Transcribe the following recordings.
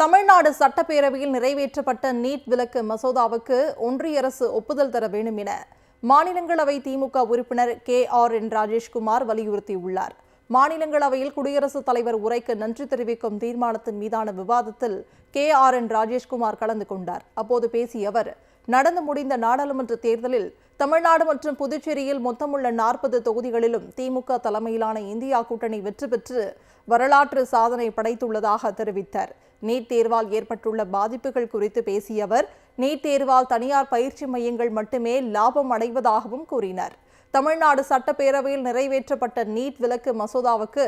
தமிழ்நாடு சட்டப்பேரவையில் நிறைவேற்றப்பட்ட நீட் விலக்கு மசோதாவுக்கு ஒன்றிய அரசு ஒப்புதல் தர வேண்டும் என மாநிலங்களவை திமுக உறுப்பினர் கே ஆர் என் ராஜேஷ்குமார் வலியுறுத்தியுள்ளார். மாநிலங்களவையில் குடியரசுத் தலைவர் உரைக்கு நன்றி தெரிவிக்கும் தீர்மானத்தின் மீதான விவாதத்தில் கே ஆர் என் ராஜேஷ்குமார் கலந்து கொண்டார். அப்போது பேசிய அவர் நடந்து முடிந்த நாடாளுமன்ற தேர்தலில் தமிழ்நாடு மற்றும் புதுச்சேரியில் மொத்தமுள்ள நாற்பது தொகுதிகளிலும் திமுக தலைமையிலான இந்தியா கூட்டணி வெற்றி பெற்று வரலாற்று சாதனை படைத்துள்ளதாக தெரிவித்தார். நீட் தேர்வால் ஏற்பட்டுள்ள பாதிப்புகள் குறித்து பேசிய அவர் நீட் தேர்வால் தனியார் பயிற்சி மையங்கள் மட்டுமே லாபம் அடைவதாகவும் கூறினார். தமிழ்நாடு சட்டப்பேரவையில் நிறைவேற்றப்பட்ட நீட் விலக்கு மசோதாவுக்கு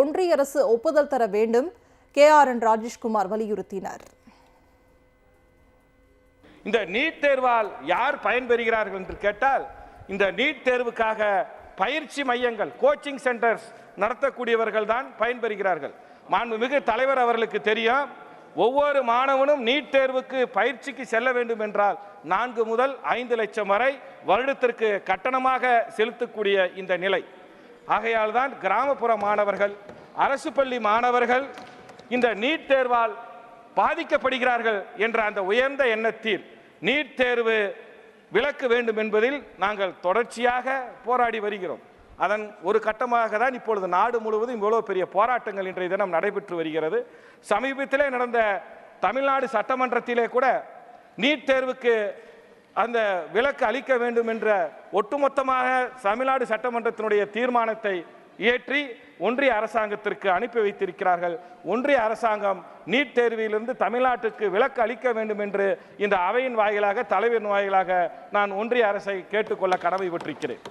ஒன்றிய அரசு ஒப்புதல் தர வேண்டும் கே ஆர் என் ராஜேஷ்குமார் வலியுறுத்தினார். இந்த நீட் தேர்வால் யார் பயன்பெறுகிறார்கள் என்று கேட்டால் இந்த நீட் தேர்வுக்காக பயிற்சி மையங்கள் கோச்சிங் சென்டர்ஸ் நடத்தக்கூடியவர்கள் தான் பயன்பெறுகிறார்கள் மாண்புமிகு தலைவர் அவர்களுக்கு தெரியும் ஒவ்வொரு மாணவனும் நீட் தேர்வுக்கு பயிற்சிக்கு செல்ல வேண்டும் என்றால் நான்கு முதல் ஐந்து லட்சம் வரை வருடத்திற்கு கட்டணமாக செலுத்தக்கூடிய இந்த நிலை. ஆகையால் தான் கிராமப்புற மாணவர்கள் அரசு பள்ளி மாணவர்கள் இந்த நீட் தேர்வால் பாதிக்கப்படுகிறார்கள் என்ற அந்த உயர்ந்த எண்ணத்தில் நீட் தேர்வு விலக்கு வேண்டும் என்பதில் நாங்கள் தொடர்ச்சியாக போராடி வருகிறோம். அதன் ஒரு கட்டமாக தான் இப்பொழுது நாடு முழுவதும் இவ்வளோ பெரிய போராட்டங்கள் இன்றைய தினம் நடைபெற்று வருகிறது. சமீபத்திலே நடந்த தமிழ்நாடு சட்டமன்றத்திலே கூட நீட் தேர்வுக்கு அந்த விலக்கு அளிக்க வேண்டும் என்ற ஒட்டுமொத்தமாக தமிழ்நாடு சட்டமன்றத்தினுடைய தீர்மானத்தை இயற்றி ஒன்றிய அரசாங்கத்திற்கு அனுப்பி வைத்திருக்கிறார்கள். ஒன்றிய அரசாங்கம் நீட் தேர்விலிருந்து தமிழ்நாட்டுக்கு விலக்கு அளிக்க வேண்டும் என்று இந்த அவையின் வாயிலாக தலைவரின் வாயிலாக நான் ஒன்றிய அரசை கேட்டுக்கொள்ள கடமைப்பட்டிருக்கிறேன்.